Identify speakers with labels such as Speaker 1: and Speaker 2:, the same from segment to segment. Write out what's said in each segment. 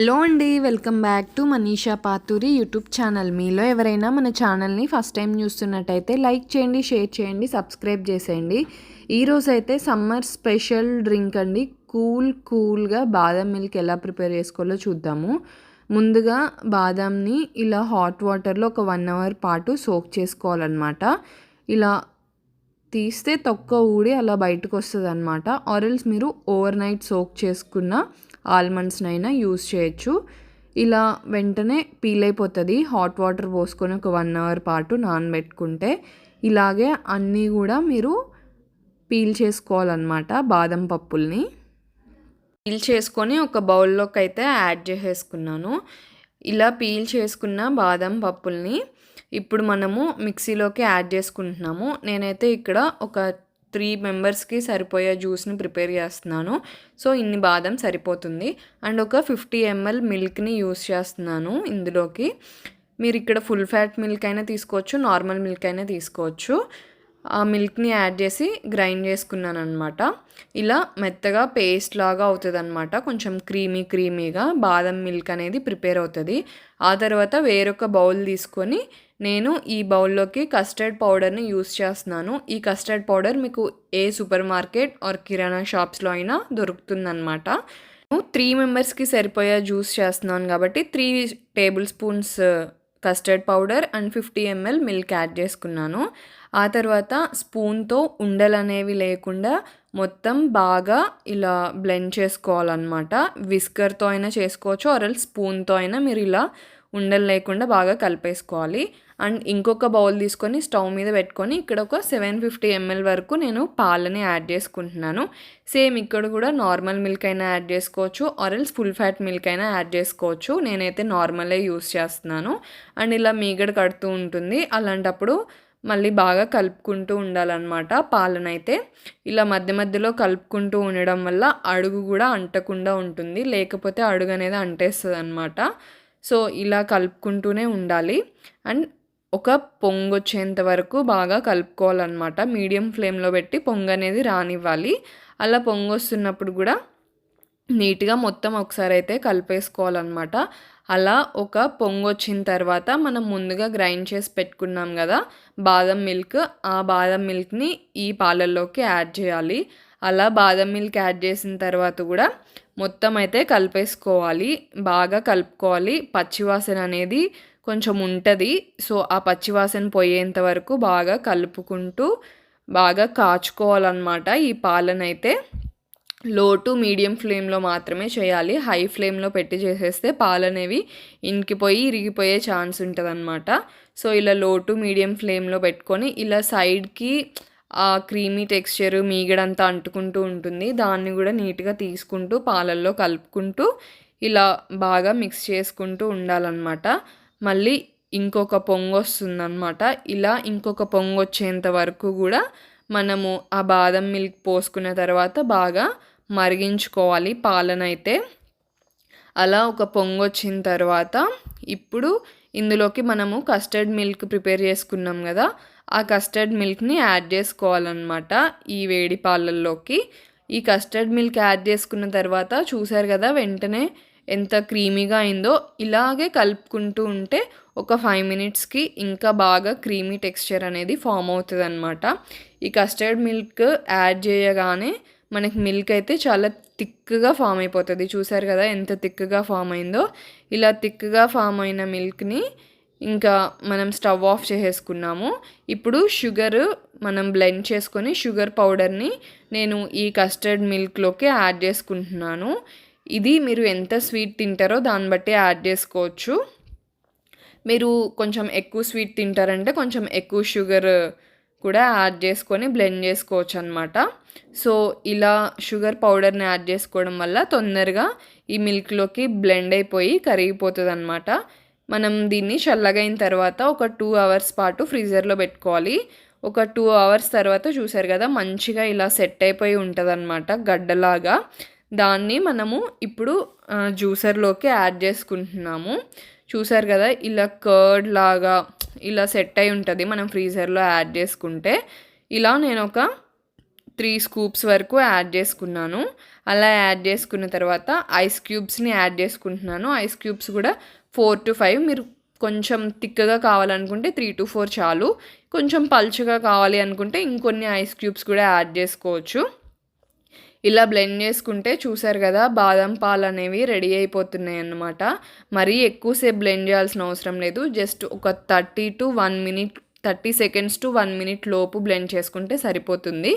Speaker 1: Hello అండి welcome back to Manisha Pathuri YouTube channel. మీలో ఎవరైనా మన ఛానల్ని ఫస్ట్ టైం చూస్తున్నట్టయితే లైక్ చేయండి షేర్ చేయండి సబ్స్క్రైబ్ చేసేయండి. ఈరోజైతే అయితే సమ్మర్ స్పెషల్ డ్రింక్ అండి. కూల్ కూల్గా బాదం మిల్క్ ఎలా ప్రిపేర్ చేసుకోవాలో చూద్దాము. ముందుగా బాదాంని ఇలా హాట్ వాటర్లో ఒక వన్ అవర్ పాటు సోక్ చేసుకోవాలన్నమాట. ఇలా తీస్తే తొక్క ఊడి అలా బయటకు వస్తుంది అనమాట ఆరల్స్ మీరు ఓవర్ నైట్ సోక్ చేసుకున్న ఆల్మండ్స్నైనా యూస్ చేయొచ్చు. ఇలా వెంటనే పీల్ అయిపోతుంది హాట్ వాటర్ పోసుకొని ఒక వన్ అవర్ పాటు నానబెట్టుకుంటే ఇలాగే అన్నీ కూడా మీరు పీల్ చేసుకోవాలన్నమాట బాదం పప్పుల్ని. పీల్ చేసుకొని ఒక బౌల్లోకి అయితే యాడ్ చేసేసుకున్నాను. ఇలా పీల్ చేసుకున్న బాదం పప్పుల్ని ఇప్పుడు మనము మిక్సీలోకి యాడ్ చేసుకుంటున్నాము. నేనైతే ఇక్కడ ఒక త్రీ మెంబర్స్కి సరిపోయే జ్యూస్ని ప్రిపేర్ చేస్తున్నాను. సో ఇన్ని బాదం సరిపోతుంది. అండ్ ఒక ఫిఫ్టీ ఎంఎల్ మిల్క్ని యూస్ చేస్తున్నాను ఇందులోకి. మీరు ఇక్కడ ఫుల్ ఫ్యాట్ మిల్క్ అయినా తీసుకోవచ్చు నార్మల్ మిల్క్ అయినా తీసుకోవచ్చు. ఆ మిల్క్ని యాడ్ చేసి గ్రైండ్ చేసుకున్నాను అనమాట ఇలా మెత్తగా పేస్ట్ లాగా అవుతుంది అనమాట కొంచెం క్రీమీ క్రీమీగా బాదం మిల్క్ అనేది ప్రిపేర్ అవుతుంది. ఆ తర్వాత వేరొక బౌల్ తీసుకొని నేను ఈ బౌల్లోకి కస్టర్డ్ పౌడర్ని యూస్ చేస్తున్నాను. ఈ కస్టర్డ్ పౌడర్ మీకు ఏ సూపర్ మార్కెట్ ఆర్ కిరాణా షాప్స్లో అయినా దొరుకుతుందన్నమాట. త్రీ మెంబర్స్కి సరిపోయే జ్యూస్ చేస్తున్నాను కాబట్టి three tablespoons custard powder and fifty ML milk add చేసుకున్నాను. ఆ తర్వాత స్పూన్తో ఉండలు అనేవి లేకుండా మొత్తం బాగా ఇలా బ్లెండ్ చేసుకోవాలన్నమాట. విస్కర్తో అయినా చేసుకోవచ్చు ఆరల్ స్పూన్తో అయినా మీరు ఇలా ఉండలు లేకుండా బాగా కలిపేసుకోవాలి. అండ్ ఇంకొక బౌల్ తీసుకొని స్టవ్ మీద పెట్టుకొని ఇక్కడ ఒక సెవెన్ ఫిఫ్టీ ఎంఎల్ వరకు నేను పాలని యాడ్ చేసుకుంటున్నాను. సేమ్ ఇక్కడ కూడా నార్మల్ మిల్క్ అయినా యాడ్ చేసుకోవచ్చు or else full fat milk అయినా యాడ్ చేసుకోవచ్చు. నేనైతే నార్మలే యూస్ చేస్తున్నాను. అండ్ ఇలా మీగడ కడుతూ ఉంటుంది. అలాంటప్పుడు మళ్ళీ బాగా కలుపుకుంటూ ఉండాలన్నమాట పాలనైతే. ఇలా మధ్య మధ్యలో కలుపుకుంటూ ఉండడం వల్ల అడుగు కూడా అంటకుండా ఉంటుంది. లేకపోతే అడుగు అనేది అంటేస్తుంది అనమాట సో ఇలా కలుపుకుంటూనే ఉండాలి. అండ్ ఒక పొంగొచ్చేంత వరకు బాగా కలుపుకోవాలన్నమాట. మీడియం ఫ్లేమ్లో పెట్టి పొంగ అనేది రానివ్వాలి. అలా పొంగొస్తున్నప్పుడు కూడా నీట్గా మొత్తం ఒకసారి అయితే కలిపేసుకోవాలన్నమాట. అలా ఒక పొంగొచ్చిన తర్వాత మనం ముందుగా గ్రైండ్ చేసి పెట్టుకున్నాం కదా బాదం మిల్క్ ఆ బాదం మిల్క్ని ఈ పాలల్లోకి యాడ్ చేయాలి. అలా బాదం మిల్క్ యాడ్ చేసిన తర్వాత కూడా మొత్తం అయితే కలిపేసుకోవాలి. బాగా కలుపుకోవాలి. పచ్చివాసన అనేది కొంచెం ఉంటుంది. సో ఆ పచ్చివాసన పోయేంత వరకు బాగా కలుపుకుంటూ బాగా కాచుకోవాలన్నమాట ఈ పాలనైతే. లో టు మీడియం ఫ్లేమ్లో మాత్రమే చేయాలి. హై ఫ్లేమ్లో పెట్టి చేసేస్తే పాలు అనేవి ఇంకిపోయి ఇరిగిపోయే ఛాన్స్ ఉంటుంది సో ఇలా లో టు మీడియం ఫ్లేమ్లో పెట్టుకొని ఇలా సైడ్కి ఆ క్రీమీ టెక్స్చర్ మీగడంతా అంటుకుంటూ ఉంటుంది. దాన్ని కూడా నీట్గా తీసుకుంటూ పాలల్లో కలుపుకుంటూ ఇలా బాగా మిక్స్ చేసుకుంటూ ఉండాలన్నమాట. మళ్ళీ ఇంకొక పొంగు వస్తుందన్నమాట. ఇలా ఇంకొక పొంగు వచ్చేంత వరకు కూడా మనము ఆ బాదం మిల్క్ పోసుకున్న తర్వాత బాగా మరిగించుకోవాలి పాలనైతే. అలా ఒక పొంగు వచ్చిన తర్వాత ఇప్పుడు ఇందులోకి మనము కస్టర్డ్ మిల్క్ ప్రిపేర్ చేసుకున్నాం కదా ఆ కస్టర్డ్ మిల్క్ని యాడ్ చేసుకోవాలన్నమాట ఈ వేడి పాలల్లోకి. ఈ కస్టర్డ్ మిల్క్ యాడ్ చేసుకున్న తర్వాత చూసారు కదా వెంటనే ఎంత క్రీమీగా అయిందో ఇలాగే కలుపుకుంటూ ఉంటే ఒక ఫైవ్ మినిట్స్కి ఇంకా బాగా క్రీమీ టెక్స్చర్ అనేది ఫామ్ అవుతుంది అనమాట ఈ కస్టర్డ్ మిల్క్ యాడ్ చేయగానే మనకి మిల్క్ అయితే చాలా థిక్గా ఫామ్ అయిపోతుంది. చూసారు కదా ఎంత థిక్గా ఫామ్ అయిందో? ఇలా థిక్గా ఫామ్ అయిన మిల్క్ని ఇంకా మనం స్టవ్ ఆఫ్ చేసేసుకున్నాము. ఇప్పుడు షుగర్ మనం బ్లెండ్ చేసుకొని షుగర్ పౌడర్ని నేను ఈ కస్టర్డ్ మిల్క్లోకి యాడ్ చేసుకుంటున్నాను. ఇది మీరు ఎంత స్వీట్ తింటారో దాన్ని బట్టి యాడ్ చేసుకోవచ్చు. మీరు కొంచెం ఎక్కువ స్వీట్ తింటారంటే కొంచెం ఎక్కువ షుగర్ కూడా యాడ్ చేసుకొని బ్లెండ్ చేసుకోవచ్చు అనమాట సో ఇలా షుగర్ పౌడర్ని యాడ్ చేసుకోవడం వల్ల తొందరగా ఈ మిల్క్లోకి బ్లెండ్ అయిపోయి కరిగిపోతుంది అనమాట మనం దీన్ని చల్లగైన తర్వాత ఒక టూ అవర్స్ పాటు ఫ్రీజర్లో పెట్టుకోవాలి. ఒక టూ అవర్స్ తర్వాత చూసారు కదా మంచిగా ఇలా సెట్ అయిపోయి ఉంటుందన్నమాట గడ్డలాగా. దాన్ని మనము ఇప్పుడు జ్యూసర్లోకి యాడ్ చేసుకుంటున్నాము. చూసారు కదా ఇలా కర్డ్ లాగా ఇలా సెట్ అయి ఉంటుంది మనం ఫ్రీజర్లో యాడ్ చేసుకుంటే. ఇలా నేను ఒక త్రీ స్కూప్స్ వరకు యాడ్ చేసుకున్నాను. అలా యాడ్ చేసుకున్న తర్వాత ఐస్ క్యూబ్స్ని యాడ్ చేసుకుంటున్నాను. ఐస్ క్యూబ్స్ కూడా ఫోర్ టు ఫైవ్ మీరు కొంచెం తిక్కగా కావాలనుకుంటే త్రీ టు ఫోర్ చాలు. కొంచెం పల్చగా కావాలి అనుకుంటే ఇంకొన్ని ఐస్ క్యూబ్స్ కూడా యాడ్ చేసుకోవచ్చు. ఇలా బ్లెండ్ చేసుకుంటే చూసారు కదా బాదం పాలు అనేవి రెడీ అయిపోతున్నాయి అన్నమాట. మరీ ఎక్కువసేపు బ్లెండ్ చేయాల్సిన అవసరం లేదు. జస్ట్ ఒక thirty to one minute thirty seconds to one minute లోపు బ్లెండ్ చేసుకుంటే సరిపోతుంది.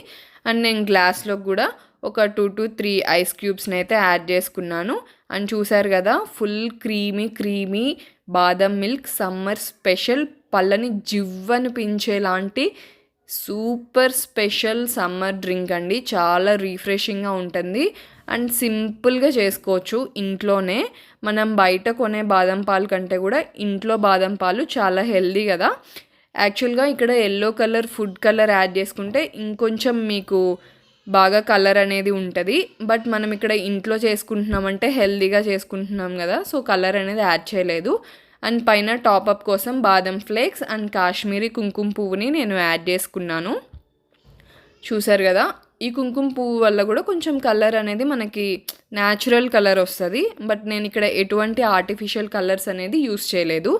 Speaker 1: అండ్ నేను గ్లాస్లో కూడా ఒక టూ టు త్రీ ఐస్ క్యూబ్స్ని అయితే యాడ్ చేసుకున్నాను. అండ్ చూసారు కదా ఫుల్ క్రీమీ క్రీమీ బాదం మిల్క్ సమ్మర్ స్పెషల్ పళ్ళని జివ్వనిపించేలాంటి సూపర్ స్పెషల్ సమ్మర్ డ్రింక్ అండి. చాలా రీఫ్రెషింగ్గా ఉంటుంది. అండ్ సింపుల్గా చేసుకోవచ్చు ఇంట్లోనే. మనం బయట కొనే బాదం పాలు కంటే కూడా ఇంట్లో బాదం పాలు చాలా హెల్దీ కదా. యాక్చువల్గా ఇక్కడ yellow colour food colour add చేసుకుంటే ఇంకొంచెం మీకు బాగా కలర్ అనేది ఉంటుంది. బట్ మనం ఇక్కడ ఇంట్లో చేసుకుంటున్నామంటే హెల్దీగా చేసుకుంటున్నాం కదా సో కలర్ అనేది యాడ్ చేయలేదు. అండ్ పైన టాపప్ కోసం బాదం ఫ్లేక్స్ అండ్ కాశ్మీరీ కుంకుమ పువ్వుని నేను యాడ్ చేసుకున్నాను. చూసారు కదా ఈ కుంకుమ పువ్వు వల్ల కూడా కొంచెం కలర్ అనేది మనకి న్యాచురల్ కలర్ వస్తుంది. బట్ నేను ఇక్కడ ఎటువంటి ఆర్టిఫిషియల్ కలర్స్ అనేది యూస్ చేయలేదు.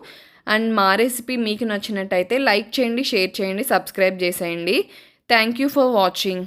Speaker 1: అండ్ మా రెసిపీ మీకు నచ్చినట్టయితే లైక్ చేయండి షేర్ చేయండి సబ్స్క్రైబ్ చేసేయండి. Thank you for watching